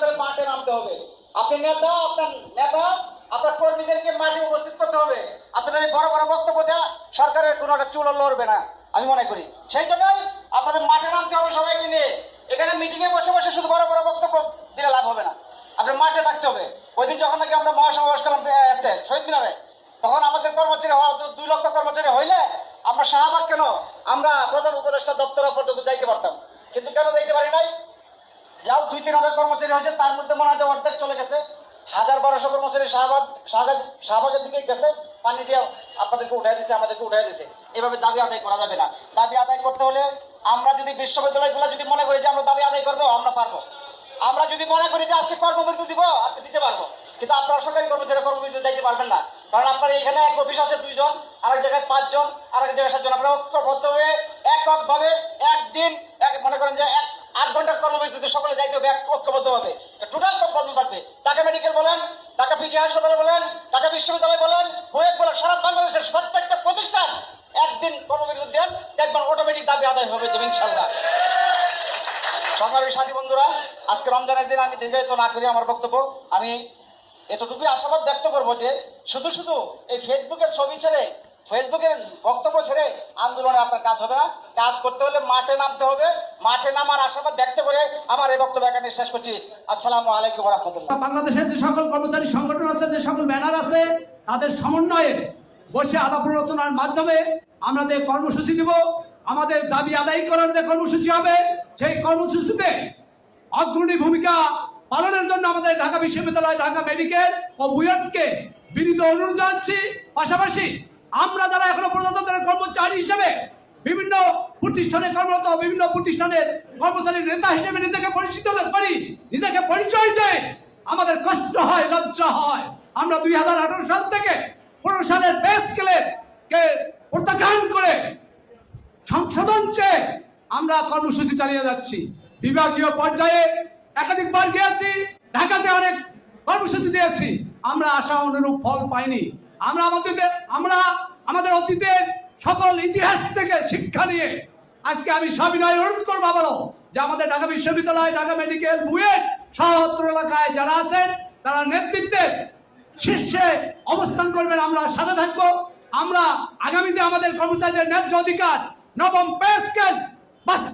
তাহলে মাঠে নামতে হবে। আপনি নেতা, আপনার নেতা, আপনার কর্মীদেরকে মাঠে উপস্থিত করতে হবে। আপনাদের বড় বড় বক্তব্য দেওয়া সরকারের কোনো একটা চুলো লড়বে না, আমি মনে করি। সেই জন্যই আপনাদের মাঠে নামতে হবে সবাইকে নিয়ে। এখানে মিটিংয়ে বসে বসে শুধু বড় বড় বক্তব্য দিলে লাভ হবে না। আপনার মাঠে থাকতে হবে। ওই দিন যখন নাকি আমরা মহাসমাবেশ করলাম শহীদ মিনারে, তখন আমাদের কর্মচারী দুই লক্ষ কর্মচারী হইলে আমরা শাহবাগ কেন? আমরা প্রধান উপদেষ্টা দপ্তর পর্যন্ত যাইতে পারতাম। কিন্তু কেন যাইতে পারি নাই? যাও, দুই, তিন হাজার কর্মচারী হয়েছে, তার মধ্যে মনে হয় অর্ধেক চলে গেছে। হাজার বারোশো কর্মচারী শাহবাগ শাহবাগ শাহবাগের দিকে গেছে, পানি দিয়ে আপনাদেরকে উঠাই দিচ্ছে আমাদেরকে উঠাই দিচ্ছে এভাবে দাবি আদায় করা যাবে না। দাবি আদায় করতে হলে আমরা যদি বিশ্ববিদ্যালয়গুলো যদি মনে করি যে আমরা দাবি আদায় করব, আমরা পারব। আমরা যদি মনে করি যে আজকে কর্মবিরতি দিব, আজকে দিতে পারব। কিন্তু আপনারা সরকারি কর্মচারী কর্মবিরতি যাইতে পারবেন না। কারণ আপনার এখানে এক অফিস আছে দুইজন, আরেক জায়গায় পাঁচজন, আরেক জায়গায় সাতজন। আপনারা ঐক্যবদ্ধ হয়ে একক ভাবে একদিন এক মনে করেন যে এক আট ঘণ্টার কর্মবিরতিতে সকলে যাইতে হবে এক ঐক্যবদ্ধ হবে টোটাল বন্ধ থাকবে ঢাকা মেডিকেল বলেন, ঢাকা পিজি হাসপাতাল বলেন, ঢাকা বিশ্ববিদ্যালয় বলেন বুয়েট বলেন, সারা বাংলাদেশের প্রত্যেকটা প্রতিষ্ঠান একদিন কর্মবিরতি দেন, দেখবেন অটোমেটিক দাবি আদায় হবে যে ইনশাল্লাহ সংগ্রামী সাথী বন্ধুরা, আজকে রমজানের দিন আমি দীর্ঘায়িত না করি আমার বক্তব্য, আমি এতটুকুই আশাবাদ ব্যক্ত করব যে শুধু শুধু এই ফেসবুকের ছবি ছেড়ে ফেসবুকের বক্তব্য ছেড়ে আন্দোলনে আপনার কাজ হবে না। কাজ করতে হলে মাঠে নামতে হবে। মাঠে নামার আশাবাদ ব্যক্ত করে আমার এই বক্তব্য এখানে শেষ করছি। আসসালামু আলাইকুম রহমতুল্লাহ বাংলাদেশের যে সকল কর্মচারী সংগঠন আছে, যে সকল ব্যানার আছে, তাদের সমন্বয়ে বসে আলাপ আলোচনার মাধ্যমে আমরা যে কর্মসূচি দিব আমাদের দাবি আদায় করার যে কর্মসূচি হবে, সেই কর্মসূচিতে অগ্রণী ভূমিকা পালনের জন্য আমাদের ঢাকা বিশ্ববিদ্যালয়, ঢাকা মেডিকেল ও বুয়েটকে বিনীত অনুরোধ জানাচ্ছি। পাশাপাশি আমরা যারা এখনও প্রজাতন্ত্রের কর্মচারী হিসেবে বিভিন্ন প্রতিষ্ঠানে কর্মরত, বিভিন্ন প্রতিষ্ঠানের কর্মচারী নেতা হিসেবে নিজেকে পরিচিত করি নিজেকে পরিচয় দেয়, আমাদের কষ্ট হয়, লজ্জা হয়। আমরা দুই হাজার আঠারো সাল থেকে পনেরো সালের পে স্কেলের কে প্রত্যাখ্যান করে সংশোধন চেয়ে আমরা কর্মসূচি চালিয়ে যাচ্ছি। বিভাগীয় পর্যায়ে একাধিকবার গিয়েছি, ঢাকাতে অনেক কর্মসূচি দিয়েছি। আমরা আশা অনুরূপ ফল পাইনি। আমরা আমাদের আমরা আমাদের অতীতের সকল ইতিহাস থেকে শিক্ষা নিয়ে আজকে আমি সবিনয় অনুরোধ করব আবারও যে আমাদের ঢাকা বিশ্ববিদ্যালয়, ঢাকা মেডিকেল বুয়েট সহত্র এলাকায় যারা আছেন, তারা নেতৃত্বের শীর্ষে অবস্থান করবেন। আমরা সাথে থাকব। আমরা আগামীতে আমাদের কর্মচারীদের ন্যায্য অধিকার, নবম পে স্কেল বাস্তবায়ন